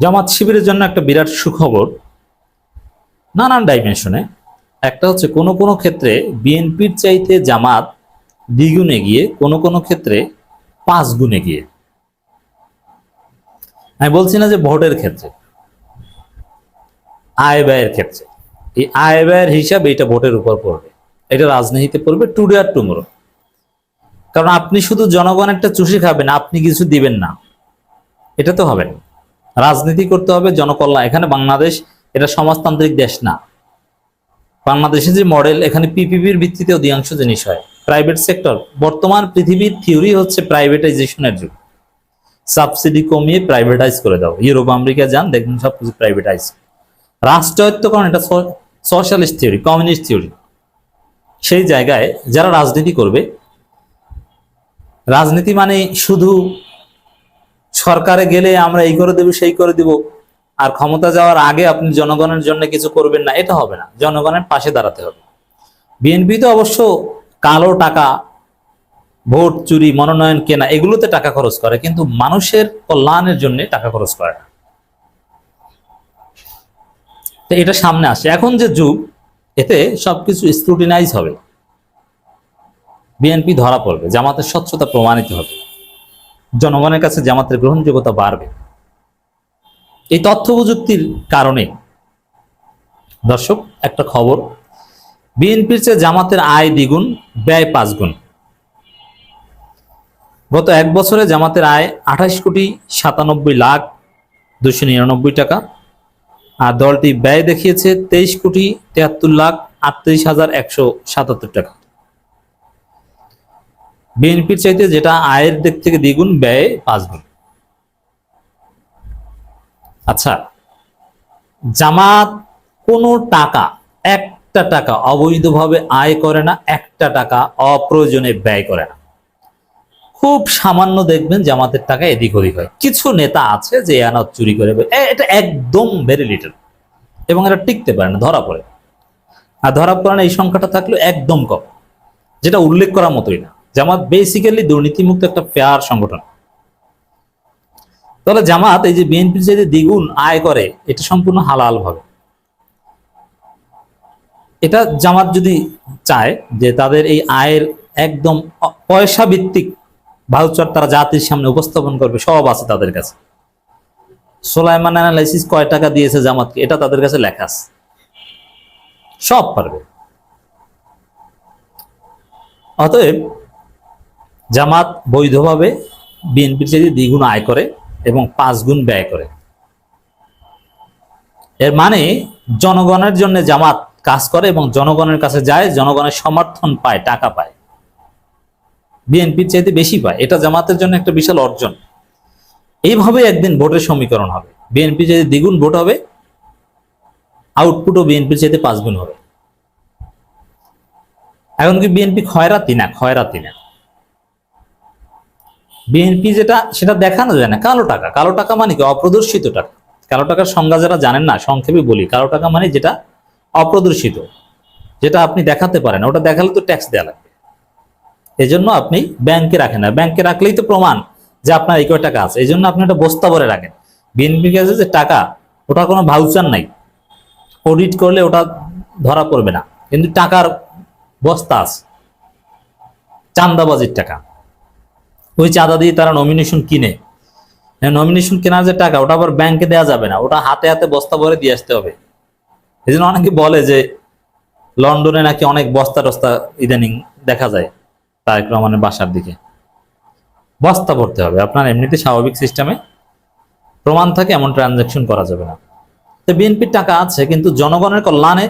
জামাত শিবিরের জন্য একটা বিরাট সুখবর নানান ডাইমেনশনে একটা হচ্ছে কোনো কোনো ক্ষেত্রে বিএনপির চাইতে জামাত দ্বিগুণে গিয়ে কোনো কোনো ক্ষেত্রে পাঁচ গুণে গিয়ে আমি বলছি না যে ভোটের ক্ষেত্রে, আয় ব্যয়ের ক্ষেত্রে। এই আয় ব্যয়ের হিসাব এটা ভোটের উপর পড়বে। এটা রাজনীতিতে পড়বে টুডে আর টুমোরো কারণ আপনি শুধু জনগণ একটা চুষে খাবেন, আপনি কিছু দিবেন না। এটা তো হবে না। রাজনীতি করতে হবে, জনকল্যাণ। এখানে বাংলাদেশ, এটা সমাজতান্ত্রিক দেশ না। বাংলাদেশের যে মডেল এখানে পিপিপির ভিত্তিতে অধিকাংশ জিনিস হয়। প্রাইভেট সেক্টর বর্তমান পৃথিবীর থিওরি হচ্ছে প্রাইভেটাইজেশনের যুগ। সাবসিডি কমিয়ে প্রাইভেটাইজ করে দাও। ইউরোপ, আমেরিকা যান, দেখবেন সব কিছু প্রাইভেটাইজ রাষ্ট্রায়ত্তকরণ, এটা সোশ্যালিস্ট থিওরি কমিউনিস্ট থিওরি সেই জায়গায় যারা রাজনীতি করবে, রাজনীতি মানে শুধু সরকারে গেলে আমরা এই করে দেব, সেই করে দিব। আর ক্ষমতা যাওয়ার আগে আপনি জনগণের জন্য কিছু করবেন না, এটা হবে না। জনগণের পাশে দাঁড়াতে হবে। বিএনপি তো অবশ্য কালো টাকা, ভোট, চুরি, মনোনয়ন কেনা, এগুলোতে টাকা খরচ করে, কিন্তু মানুষের কল্যাণের জন্য টাকা খরচ করে না। তো এটা সামনে আসে। এখন যে যুগ, এতে সবকিছু স্ক্রুটিনাইজ হবে। বিএনপি ধরা পড়বে, জামাতের স্বচ্ছতা প্রমাণিত হবে। জনগণের কাছে জামাতের গ্রহণযোগ্যতা বাড়বে। এই তথ্য প্রযুক্তির কারণে। দর্শক, একটা খবর। বিএনপির চেয়ে জামাতের আয় দ্বিগুণ, ব্যয় পাঁচ গুণ গত এক বছরে জামাতের আয় আঠাশ কোটি সাতানব্বই লাখ দুশো নিরানব্বই টাকা। আর দলটি ব্যয় দেখিয়েছে তেইশ কোটি তেহাত্তর লাখ আটত্রিশ হাজার একশো সাতাত্তর টাকা। বিএনপির চাইতে যেটা আয়ের দিক থেকে দ্বিগুণ ব্যয় পাঁচ গুণ আচ্ছা জামাত কোনো টাকা, একটা টাকা অবৈধভাবে আয় করে না, একটা টাকা অপ্রয়োজনে ব্যয় করে না। খুব সামান্য দেখবেন জামাতের টাকা এদিক ওদিক হয়। কিছু নেতা আছে যে এনাত চুরি করে এটা একদম ভেরি লিটল এবং এটা টিকতে পারে না, ধরা পড়ে। আর ধরা পড়ে না, এই সংখ্যাটা থাকলে একদম কম, যেটা উল্লেখ করার মতোই না। জামাত বেসিক্যালি দুর্নীতিমুক্ত একটা ফেয়ার সংগঠন। তাহলে জামাত এই যে বিএনপির যে দ্বিগুণ আয় করে, এটা সম্পূর্ণ হালাল ভাবে এটা জামাত যদি চায় যে তাদের এই আয়ের একদম পয়সা ভিত্তিক ভাউচার তারা জাতির সামনে উপস্থাপন করবে, সব আছে তাদের কাছে। সোলাইমান অ্যানালাইসিস কয় টাকা দিয়েছে জামাতকে, এটা তাদের কাছে লেখা আছে। সব পারবে। অতএব জামাত বৈধভাবে বিএনপির চেয়ে দ্বিগুণ আয় করে এবং পাঁচ গুণ ব্যয় করে। এর মানে জনগণের জন্য জামাত কাজ করে এবং জনগণের কাছে যায়, জনগণের সমর্থন পায়, টাকা পায়। বিএনপির চাইতে বেশি পায়। এটা জামাতের জন্য একটা বিশাল অর্জন। এইভাবে একদিন ভোটের সমীকরণ হবে। বিএনপি যদি দ্বিগুণ ভোট হবে, আউটপুটও বিএনপির চাইতে পাঁচ গুণ হবে। এখন কি বিএনপি খয়রাতি না খয়রাতি না? বিএনপি যেটা, সেটা দেখানো যায় না। কালো টাকা। কালো টাকা মানে কি? অপ্রদর্শিত টাকা। কালো টাকার সংজ্ঞা যারা জানেন না, সংক্ষেপে বলি। কালো টাকা মানে যেটা? অপ্রদর্শিত। যেটা আপনি দেখাতে পারেন। ওটা দেখালে তো ট্যাক্স দেওয়া লাগবে। এই জন্য আপনি ব্যাংকে রাখেন। না ব্যাংকে রাখলেই তো প্রমাণ যে আপনার এই কয় টাকা আছে। এই জন্য আপনি একটা বস্তা ভরে রাখেন। বিএনপির কাছে যে টাকা ওটা কোনো ভাউচার নাই। অডিট করলে ওটা ধরা পড়বে না। কিন্তু টাকার বস্তা আছে। চান্দাবাজির টাকা। ওই চাঁদা দিয়ে তারা নমিনেশন কিনে। নমিনেশন কেনার যে টাকা, ওটা আবার ব্যাংকে দেওয়া যাবে না। ওটা হাতে হাতে বস্তা ভরে দিয়ে আসতে হবে। এই জন্য অনেকে বলে যে, লন্ডনে নাকি অনেক বস্তা টস্তা ইদানিং দেখা যায় তারেক রহমানের বাসার দিকে। বস্তা ভরতে হবে। আপনার এমনিতে স্বাভাবিক সিস্টেমে প্রমাণ থাকে, এমন ট্রানজাকশন করা যাবে না। তো বিএনপির টাকা আছে, কিন্তু জনগণের কল্যাণে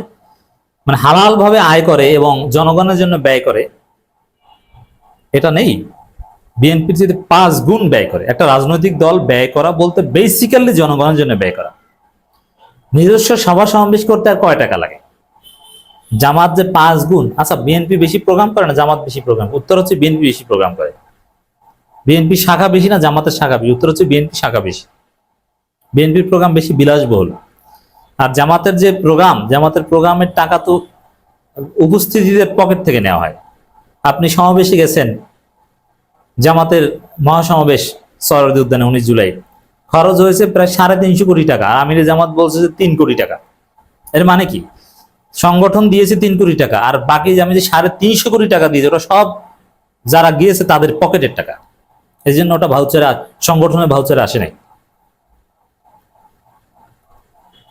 মানে হালাল ভাবে আয় করে এবং জনগণের জন্য ব্যয় করে, এটা নেই। বিএনপির যদি পাঁচ গুণ ব্যয় করে, একটা রাজনৈতিক দল ব্যয় করা বলতে বেসিক্যালি জনগণের জন্য ব্যয় করা। নিজস্ব সভা সমাবেশ করতে আর কয় টাকা লাগে? জামাত যে পাঁচ গুণ আচ্ছা বিএনপি বেশি প্রোগ্রাম করে না জামাত বেশি প্রোগ্রাম উত্তর হচ্ছে বিএনপি বেশি প্রোগ্রাম করে। বিএনপি শাখা বেশি না জামাতের শাখা বেশি? উত্তর হচ্ছে বিএনপি শাখা বেশি। বিএনপির প্রোগ্রাম বেশি বিলাসবহুল। আর জামাতের যে প্রোগ্রাম জামাতের প্রোগ্রামের টাকা তো উপস্থিতিদের পকেট থেকে নেওয়া হয়। আপনি সমাবেশে গেছেন জামাতের মহাসমাবেশ সরদি উদ্যানে উনিশ জুলাই। খরচ হয়েছে প্রায় সাড়ে তিনশো কোটি টাকা। আর আমিরে জামাত বলছে যে তিন কোটি টাকা। এর মানে কি? সংগঠন দিয়েছে তিন কোটি টাকা। আর বাকি আমি যে সাড়ে তিনশো কোটি টাকা দিয়েছে, ওটা সব যারা গিয়েছে তাদের পকেটের টাকা। এই জন্য ওটা ভাউচারে সংগঠনের ভাউচারে আসে নাই।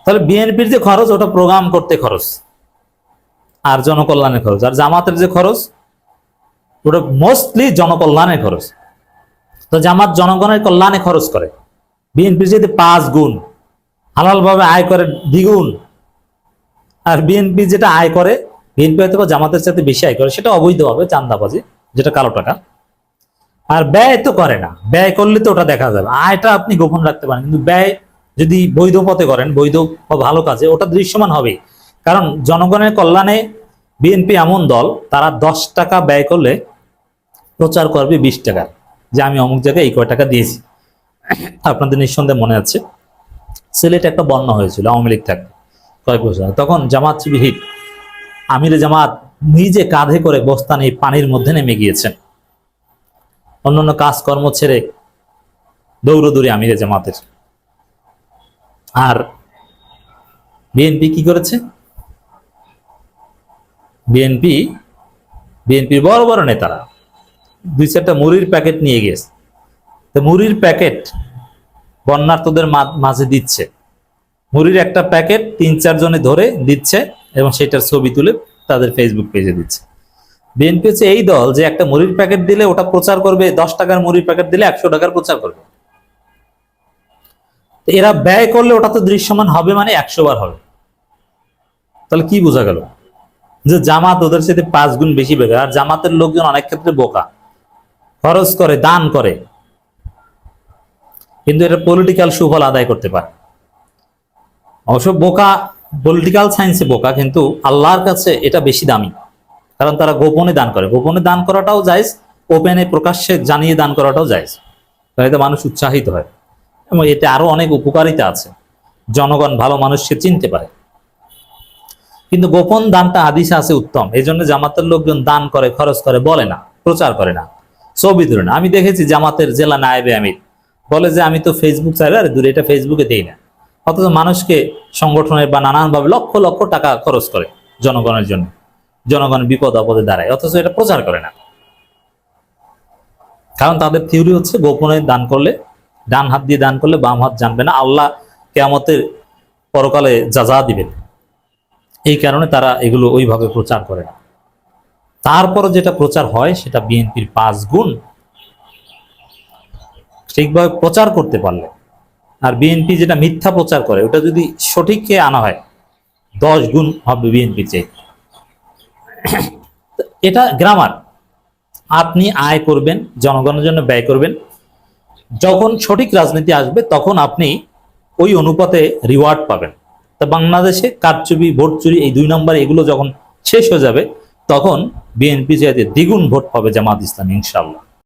তাহলে বিএনপির যে খরচ, ওটা প্রোগ্রাম করতে খরচ। আর জনকল্যাণের খরচ। আর জামাতের যে খরচ ওটা মোস্টলি জনকল্যাণের খরচ। তো জামাত জনগণের কল্যাণে খরচ করে। বিএনপি যদি পাঁচ গুণ, হালালভাবে আয় করে দ্বিগুণ। আর বিএনপি যেটা আয় করে বিএনপি হয়তো জামাতের সাথে বেশি আয় করে, সেটা অবৈধভাবে চান্দাবাজি যেটা কালো টাকা। আর ব্যয় তো করে না। ব্যয় করলে তো ওটা দেখা যাবে। আয়টা আপনি গোপন রাখতে পারেন, কিন্তু ব্যয় যদি বৈধ পথে করেন, বৈধ বা ভালো কাজে, ওটা দৃশ্যমান হবে কারণ জনগণের কল্যাণে বিএনপি এমন দল, তারা দশ টাকা ব্যয় করলে প্রচার করবে বিশ টাকা। যে আমি অমুক জায়গায় এই কয় টাকা দিয়েছি। আপনাদের নিঃসন্দেহে মনে আছে, সিলেটে একটা বন্যা হয়েছিল, আওয়ামী লীগ থাকতে কয়েক বছর তখন জামাত হিট, আমিরে জামাত নিজে কাঁধে করে বস্তা নিয়ে পানির মধ্যে নেমে গিয়েছেন। অন্যান্য কাজকর্ম ছেড়ে দৌড়দৌড়ি আমিরে জামাতের। আর বিএনপি কি করেছে? বিএনপি, বিএনপির বড় বড় নেতারা দুই চারটা মুড়ির প্যাকেট নিয়ে গেছে তো মুড়ির প্যাকেট বন্যার্থদের মাঝে দিচ্ছে। মুড়ির একটা প্যাকেট তিন চারজনে ধরে দিচ্ছে এবং সেটার ছবি তুলে তাদের ফেসবুক পেজে দিচ্ছে। বিএনপি হচ্ছে এই দল যে একটা মুড়ির প্যাকেট দিলে ওটা প্রচার করবে, দশ টাকার মুড়ির প্যাকেট দিলে একশো টাকার প্রচার করবে। এরা ব্যয় করলে ওটা তো দৃশ্যমান হবে মানে একশো বার হবে। তাহলে কি বোঝা গেল? যে জামাত ওদের সাথে পাঁচ গুণ বেশি বেড়ে, আর জামাতের লোকজন অনেক ক্ষেত্রে বোকা। খরচ করে, দান করে। কিন্তু এটা পলিটিক্যাল সুফল আদায় করতে পারে। অবশ্য বোকা পলিটিক্যাল সায়েন্সে বোকা, কিন্তু আল্লাহর কাছে এটা বেশি দামি। কারণ তারা গোপনে দান করে। গোপনে দান করাটাও জায়জ ওপেনে প্রকাশ্যে জানিয়ে দান করাটাও জায়জ। তাহলে মানুষ উৎসাহিত হয়। এবং এতে আরও অনেক উপকারিতা আছে। জনগণ ভালো মানুষকে চিনতে পারে। কিন্তু গোপন দানটা হাদিসে আছে উত্তম। এই জন্য জামাতের লোকজন দান করে, খরচ করে, বলে না, প্রচার করে না। তুলে আমি দেখেছি জামাতের জেলা নায়েবে আমির। বলে যে, আমি তো ফেসবুক চাই আরে দূরে এটা ফেসবুকে দেই না। অথচ মানুষকে সংগঠনের বা নানানভাবে লক্ষ লক্ষ টাকা খরচ করে জনগণের জন্য। জনগণের বিপদ আপদে দাঁড়ায়, অথচ এটা প্রচার করে না। কারণ তাদের থিওরি হচ্ছে, গোপনে দান করলে, ডান হাত দিয়ে দান করলে বাম হাত জানবে না। আল্লাহ কেয়ামতের পরকালে যা যা দিবেন, এই কারণে তারা এগুলো ওইভাবে প্রচার করে না। তারপরে যেটা প্রচার হয়, সেটা বিএনপির পাঁচ গুণ ঠিকভাবে প্রচার করতে পারলে। আর বিএনপি যেটা মিথ্যা প্রচার করে, ওটা যদি সঠিককে আনা হয়, দশ গুণ হবে বিএনপি চাই এটা গ্রামার। আপনি আয় করবেন, জনগণের জন্য ব্যয় করবেন। যখন সঠিক রাজনীতি আসবে, তখন আপনি ওই অনুপাতে রিওয়ার্ড পাবেন। তা বাংলাদেশে কারচুপি ভোট চুরি এই দুই নম্বর এগুলো যখন শেষ হয়ে যাবে তখন বিএনপি চাইতে দ্বিগুণ ভোট পাবে জামাত ইসলাম ইনশাল্লাহ